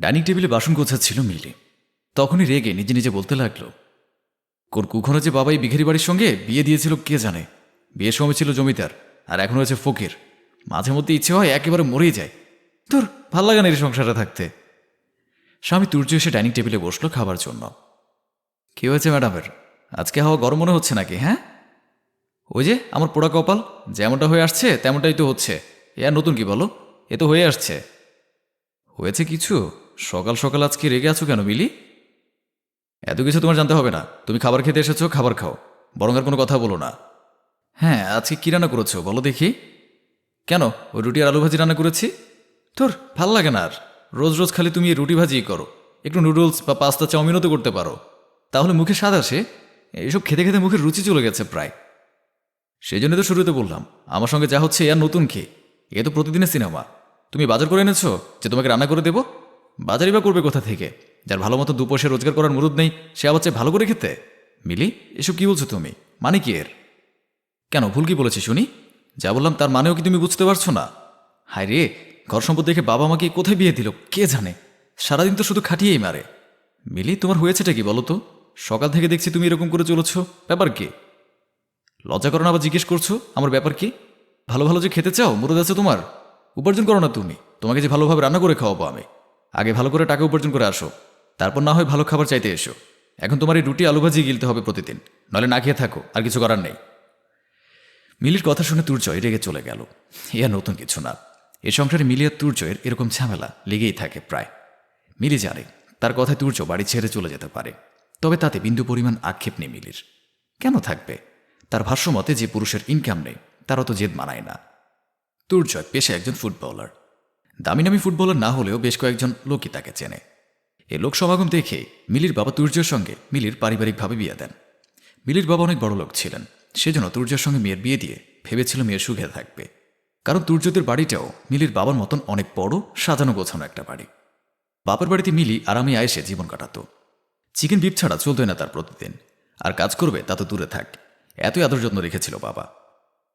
Dining টেবিলে বাসন গোছাচ্ছিল মিলি। তখনই রেগে নিজে নিজে বলতে লাগল, কোন কুখনো যে বাবাই বিঘেরি বাড়ির সঙ্গে বিয়ে দিয়েছিল কে জানে? বিয়ের সময় ছিল জমিদার, আর এখন হয়েছে ফকির। মাঝে মধ্যে ইচ্ছে হয় একেবারে মরেই যায়। তোর ভালো লাগে না এই সংসারে থাকতে? স্বামী তুর্য এসে ডাইনিং টেবিলে বসল খাবার জন্য। কি হয়েছে ম্যাডামের? আজকে হাওয়া গরম মনে হচ্ছে নাকি হ্যাঁ? ওই যে আমার পোড়া কপাল, যেমনটা হয়ে আসছে, তেমনটাই তো হচ্ছে। এ আর নতুন কি বলো? এ তো হয়ে আসছে। হয়েছে কিছু? সকাল সকাল আজকে রেগে আছো কেন, মিলি? এত কিছু তোমার জানতে হবে না। তুমি খাবার খেতে এসেছ, খাবার খাও। বরং আর কোনো কথা বলো না। হ্যাঁ আজকে কী রান্না করেছ, বলো দেখি। কেন? ওই রুটি আর আলু ভাজি রান্না করেছি? তোর, ভালো লাগে না আর। রোজ রোজ খালি তুমি রুটি ভাজিই করো। একটু নুডলস বা পাস্তা, চাউমিনও তো করতে পারো। তাহলে মুখে স্বাদ আসে? এইসব খেতে খেতে মুখের রুচি চলে গেছে প্রায়। সেই জন্য তো শুরুতে বললাম, আমার সঙ্গে যা হচ্ছে আর নতুন খেয়ে। এ তো প্রতিদিনের সিনেমা। তুমি বাজার করে এনেছো যে তোমাকে রান্না করে দেবো? বাজারই বা করবে কোথা থেকে? যার ভালো মতো দু পয়সা রোজগার করার মুরুদ নেই, সে আবার চাই ভালো করে খেতে? মিলি, এসব কি বলছো তুমি? মানে কি এর? কেন, ভুল কি বলেছি শুনি? যা বললাম তার মানেও কি তুমি বুঝতে পারছ না? হায় রে, ঘর সম্পদ দেখে বাবা আমাকে কোথায় বিয়ে দিল, কে জানে? সারাদিন তো শুধু খাটিয়েই মারে। মিলি, তোমার হয়েছেটা কি বলো তো? সকাল থেকে দেখছি তুমি এরকম করে চলেছ। ব্যাপার কি? লজ্জা করো না আবার জিজ্ঞেস করছ? আমার ব্যাপার কি? ভালো ভালো যে খেতে চাও, মুরদ আছে তোমার? উপার্জন করো না তুমি। তোমাকে যে ভালোভাবে রান্না করে খাওয়াবো আমি। আগে ভালো করে টাকা উপার্জন করে আসো। তারপর না হয় ভালো খাবার চাইতে এসো। এখন তোমার এই রুটি আলু ভাজি গিলতে হবে প্রতিদিন। নলে না খেয়ে থাকো, আর কিছু করার নেই। মিলির কথা শুনে তুর্জয় রেগে চলে গেল। এ নতুন কিছু না। এ সংসারে মিলি আর তুর্জয়ের এরকম ঝামেলা লেগেই থাকে প্রায়। মিলি জানে, তার কথায় তুর্য বাড়ি ছেড়ে চলে যেতে পারে। তবে তাতে বিন্দু পরিমাণ আক্ষেপ নেই মিলির। কেন থাকবে? তার ভাষ্যমতে যে পুরুষের ইনকাম নেই তার অত জেদ মানায় না। তুর্জয় পেশে একজন ফুটবলার দামি নামি ফুটবলার না হলেও বেশ কয়েকজন লোকই তাকে চেনে। এ লোক সমাগম দেখে মিলির বাবা তুর্যের সঙ্গে মিলির পারিবারিকভাবে বিয়ে দেন। মিলির বাবা অনেক বড় লোক ছিলেন, সেজন্য তুর্যের সঙ্গে মেয়ের বিয়ে দিয়ে ভেবেছিল মেয়ের সুখে থাকবে। কারণ তুর্যদের বাড়িটাও মিলির বাবার মতন অনেক বড়, সাজানো গোছানো একটা বাড়ি। বাবার বাড়িতে মিলি আরামে আয়েসে জীবন কাটাতো। চিকেন বিপ ছাড়া চলতোই না তার প্রতিদিন। আর কাজ করবে তা তো দূরে থাক, এতই আদর যত্ন রেখেছিল বাবা।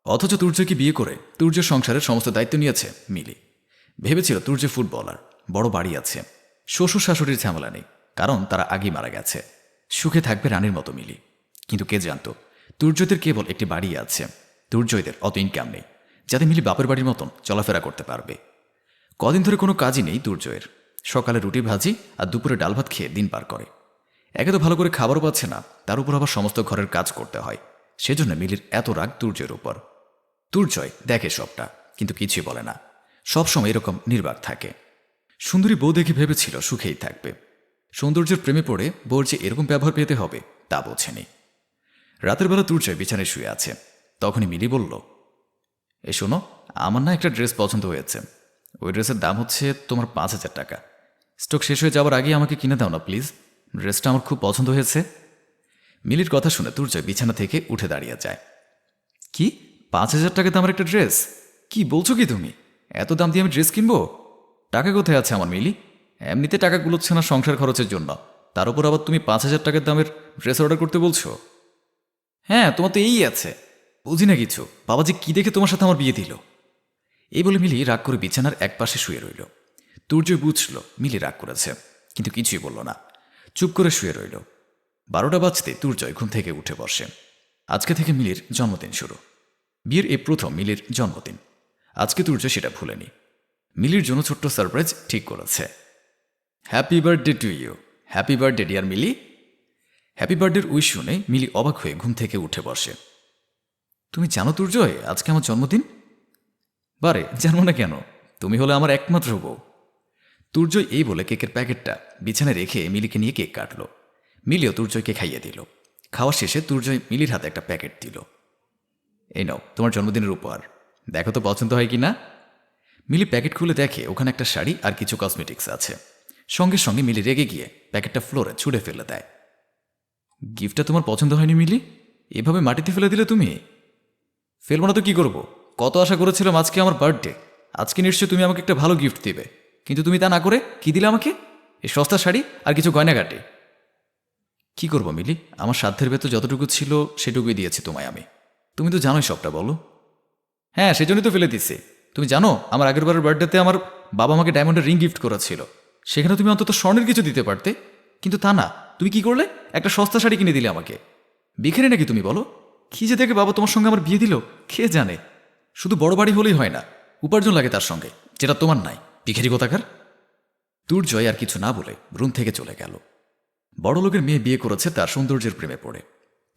অথচ তুর্যকে বিয়ে করে তুর্য সংসারের সমস্ত দায়িত্ব নিয়েছে মিলি। ভেবেছিল তুর্য ফুটবলার, বড় বাড়ি আছে। শ্বশুর শাশুড়ির ঝামেলা নেই, কারণ তারা আগেই মারা গেছে। সুখে থাকবে রানীর মতো মিলি। কিন্তু কে জানত তুর্যদের কেবল একটি বাড়ি আছে। তুর্যদের অত ইনকাম নেই, যাতে মিলি বাপের বাড়ির মতন চলাফেরা করতে পারবে। কদিন ধরে কোনো কাজই নেই দুর্জয়ের সকালে রুটি ভাজি আর দুপুরে ডাল ভাত খেয়ে দিন পার করে। একে তো ভালো করে খাবারও পাচ্ছে না, তার উপর আবার সমস্ত ঘরের কাজ করতে হয়। সেজন্য মিলির এত রাগ দুর্জয়ের উপর। দুর্জয় দেখে সবটা কিন্তু কিছুই বলে না। সবসময় এরকম নির্বাক থাকে। সুন্দরী বউ দেখে ভেবেছিল সুখেই থাকবে। সৌন্দর্যের প্রেমে পড়ে বউর যে এরকম ব্যবহার পেতে হবে, তা বোঝেনি। রাতের বেলা দুর্জয় বিছানায় শুয়ে আছে। তখনই মিলি বলল, এ শোনো, আমার না একটা ড্রেস পছন্দ হয়েছে। ওই ড্রেসের দাম হচ্ছে তোমার পাঁচ হাজার টাকা। স্টক শেষ হয়ে যাওয়ার আগে আমাকে কিনে দাও না, প্লিজ। ড্রেসটা আমার খুব পছন্দ হয়েছে। মিলির কথা শুনে দুর্জয় বিছানা থেকে উঠে দাঁড়িয়ে যায়। কি? পাঁচ হাজার টাকা দামের একটা ড্রেস? কি বলছো কি তুমি? এত দাম দিয়ে আমি ড্রেস কিনবো? টাকা কোথায় আছে আমার মিলি? এমনিতে টাকা গুলোচ্ছে না সংসার খরচের জন্য। তার উপর আবার তুমি পাঁচ হাজার টাকার দামের ড্রেস অর্ডার করতে বলছো? হ্যাঁ তোমার তো এই আছে। বুঝি না কিছু। বাবা যে কি দেখে তোমার সাথে আমার বিয়ে দিল? এই বলে মিলি রাগ করে বিছানার এক পাশে শুয়ে রইল। তুর্য বুঝল মিলি রাগ করেছে, কিন্তু কিছুই বলল না। চুপ করে শুয়ে রইল। বারোটা বাজতে তুর্জয় ঘুম থেকে উঠে বসে। আজকে থেকে মিলির জন্মদিন শুরু। বিয়ের এই প্রথম মিলির জন্মদিন। আজকে তুর্য সেটা ভুলেনি। মিলির জন্য ছোট্ট সারপ্রাইজ ঠিক করেছে। Happy birthday to you happy birthday dear Mili. Happy বার্থডের উইশ শুনে মিলি অবাক হয়ে ঘুম থেকে উঠে বসে। তুমি জানো তুর্জয় আজকে আমার জন্মদিন? বারে, জানব না কেন? তুমি হলে আমার একমাত্র বউ। তুর্জয় এই বলে কেকের প্যাকেটটা বিছানায় রেখে মিলিকে নিয়ে কেক কাটলো। মিলিও তুর্জয়কে খাইয়ে দিল। খাওয়া শেষে তুর্জয় মিলির হাতে একটা প্যাকেট দিল। এই নাও, তোমার জন্মদিনের উপহার। দেখো তো পছন্দ হয় কি না মিলি প্যাকেট খুলে দেখে ওখানে একটা শাড়ি আর কিছু কসমেটিক্স আছে। সঙ্গে সঙ্গে মিলি রেগে গিয়ে প্যাকেটটা ফ্লোরে ছুঁড়ে ফেলে দেয়। গিফটটা তোমার পছন্দ হয়নি মিলি? এভাবে মাটিতে ফেলে দিলে তুমি? ফেলব না তো কি করব? কত আশা করেছিলাম আজকে আমার বার্থডে আজকে নিশ্চয়ই তুমি আমাকে একটা ভালো গিফট দেবে। কিন্তু তুমি তা না করে কি দিলে আমাকে? এই সস্তা শাড়ি আর কিছু গয়নাগাটি। কি করব মিলি? আমার সাধ্যের ভেতর যতটুকু ছিল সেটুকুই দিয়েছি তোমায় আমি। তুমি তো জানোই সবটা, বলো। হ্যাঁ সেজন্যই তো ফেলে দিছি তুমি জানো, আমার আগের বারের বার্থডেতে আমার বাবা আমাকে ডায়মন্ডের রিং গিফট করেছিল। সেখানে তুমি অন্তত স্বর্ণের কিছু দিতে পারতে। কিন্তু তা না, তুমি কি করলে? একটা সস্তা শাড়ি কিনে দিলে আমাকে। বিখারি নাকি তুমি, বলো? কি যে দেখে বাবা তোমার সঙ্গে আমার বিয়ে দিল খেয়ে জানে? শুধু বড় বাড়ি হলেই হয় না, উপার্জন লাগে তার সঙ্গে, যেটা তোমার নাই। বিখারি কোথাকার? দুর্জয় আর কিছু না বলে রুম থেকে চলে গেল। বড় লোকের মেয়ে বিয়ে করেছে তার সৌন্দর্যের প্রেমে পড়ে।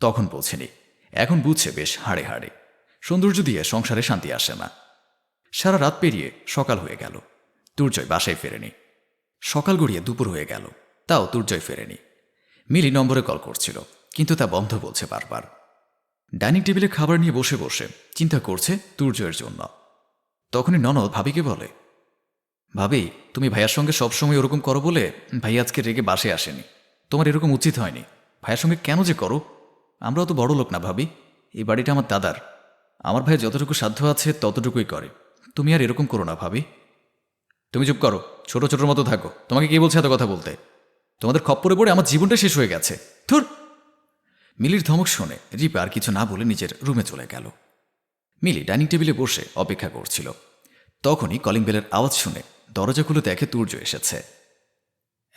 তখন বোঝেনি, এখন বুঝছে বেশ হাড়ে হাড়ে। সৌন্দর্য দিয়ে সংসারে শান্তি আসে না। সারা রাত পেরিয়ে সকাল হয়ে গেল। দুর্জয় বাসায় ফেরেনি। সকাল গড়িয়ে দুপুর হয়ে গেল। তাও দুর্জয় ফেরেনি। মিলি নম্বরে কল করছিল, কিন্তু তা বন্ধ বলছে বারবার। ডাইনিং টেবিলে খাবার নিয়ে বসে বসে চিন্তা করছে দুর্জয়ের জন্য। তখনই ননদ ভাবিকে বলে, ভাবি, তুমি ভাইয়ার সঙ্গে সবসময় ওরকম করো বলে ভাই আজকে রেগে বাসে আসেনি। তোমার এরকম উচিত হয়নি। ভাইয়ের সঙ্গে কেন যে করো? আমরাও তো বড় লোক না ভাবি। এই বাড়িটা আমার দাদার। আমার ভাই যতটুকু সাধ্য আছে ততটুকুই করে। তুমি আর এরকম করো না, ভাবি। তুমি চুপ করো, ছোট ছোটোর মতো থাকো। তোমাকে কে বলছে এত কথা বলতে? তোমাদের খপ্পরে পড়ে আমার জীবনটা শেষ হয়ে গেছে। ধুর! মিলির ধমক শোনে রিপা আর কিছু না বলে নিজের রুমে চলে গেল। মিলি ডাইনিং টেবিলে বসে অপেক্ষা করছিল। তখনই কলিং বেলের আওয়াজ শুনে দরজা খুলে দেখে তুর্য এসেছে।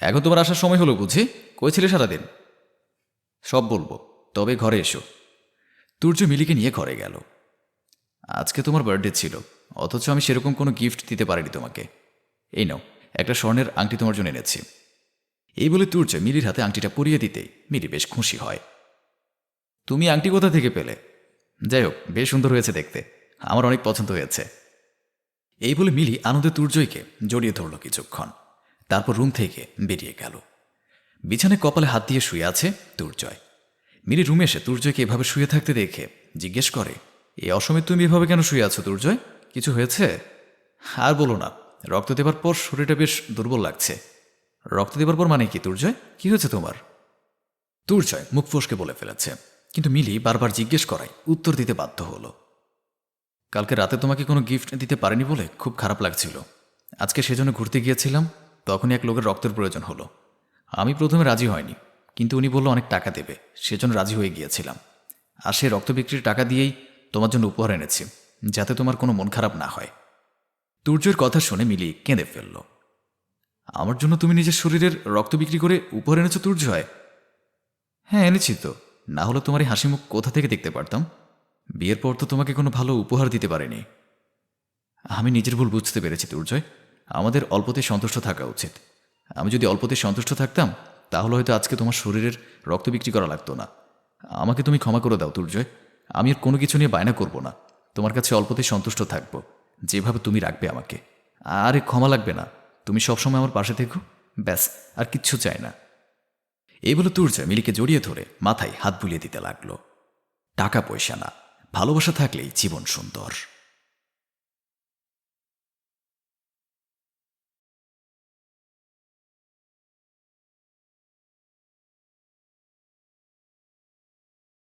এখন তোমার আসার সময় হলো বুঝি? কই ছিলে সারাদিন? সব বলব, তবে ঘরে এসো। তুর্য মিলিকে নিয়ে ঘরে গেল। আজকে তোমার বার্থডে ছিল, অথচ আমি সেরকম কোনো গিফট দিতে পারিনি তোমাকে। এই নাও, একটা স্বর্ণের আংটি তোমার জন্য এনেছি। এই বলে তুর্য মিলির হাতে আংটিটা পরিয়ে দিতেই মিরি বেশ খুশি হয়। তুমি আংটি কোথা থেকে পেলে? যাই হোক, বেশ সুন্দর হয়েছে দেখতে, আমার অনেক পছন্দ হয়েছে। এই বলে মিলি আনন্দে তুর্জয়কে জড়িয়ে ধরল কিছুক্ষণ, তারপর রুম থেকে বেরিয়ে গেল। বিছানায় কপালে হাত দিয়ে শুয়ে আছে তুর্জয় মিলি রুমে এসে তুর্জয়কে এভাবে শুয়ে থাকতে দেখে জিজ্ঞেস করে এই অসময়ে তুমি এভাবে কেন শুয়ে আছো তুর্জয় কিছু হয়েছে? আর বলো না, রক্ত দেবার পর শরীরটা বেশ দুর্বল লাগছে। রক্ত দেবার পর মানে কি তুর্জয় কি হয়েছে তোমার? তুর্জয় মুখ ফসকে বলে ফেলেছে, কিন্তু মিলি বারবার জিজ্ঞেস করায়, উত্তর দিতে বাধ্য হলো। কালকে রাতে তোমাকে কোনো গিফট দিতে পারিনি বলে খুব খারাপ লাগছিল। আজকে সেজন্য ঘুরতে গিয়েছিলাম, তখনই এক লোকের রক্তের প্রয়োজন হলো। আমি প্রথমে রাজি হয়নি, কিন্তু উনি বলল অনেক টাকা দেবে, সেজন্য রাজি হয়ে গিয়েছিলাম। আর সেই রক্ত বিক্রির টাকা দিয়েই তোমার জন্য উপহার এনেছি, যাতে তোমার কোনো মন খারাপ না হয়। তুর্যের কথা শুনে মিলি কেঁদে ফেলল। আমার জন্য তুমি নিজের শরীরের রক্ত বিক্রি করে উপহার এনেছো তুর্জয় হ্যাঁ এনেছি তো। না হলে তোমার এই হাসি মুখ কোথা থেকে দেখতে পারতাম? বিয়ের পর তো তোমাকে কোনো ভালো উপহার দিতে পারেনি। আমি নিজের ভুল বুঝতে পেরেছি দুর্জয় আমাদের অল্পতে সন্তুষ্ট থাকা উচিত। আমি যদি অল্পতে সন্তুষ্ট থাকতাম, তাহলে হয়তো আজকে তোমার শরীরের রক্ত বিক্রি করা লাগতো না। আমাকে তুমি ক্ষমা করে দাও দুর্জয় আমি আর কোনো কিছু নিয়ে বায়না করব না। তোমার কাছে অল্পতেই সন্তুষ্ট থাকব। যেভাবে তুমি রাখবে আমাকে। আরে ক্ষমা লাগবে না। তুমি সবসময় আমার পাশে থেকো। ব্যাস, আর কিচ্ছু চাই না। এই বলে তুর্জয় মিলিকে জড়িয়ে ধরে মাথায় হাত বুলিয়ে দিতে লাগল। টাকা পয়সা না, ভালোবাসা থাকলেই জীবন সুন্দর।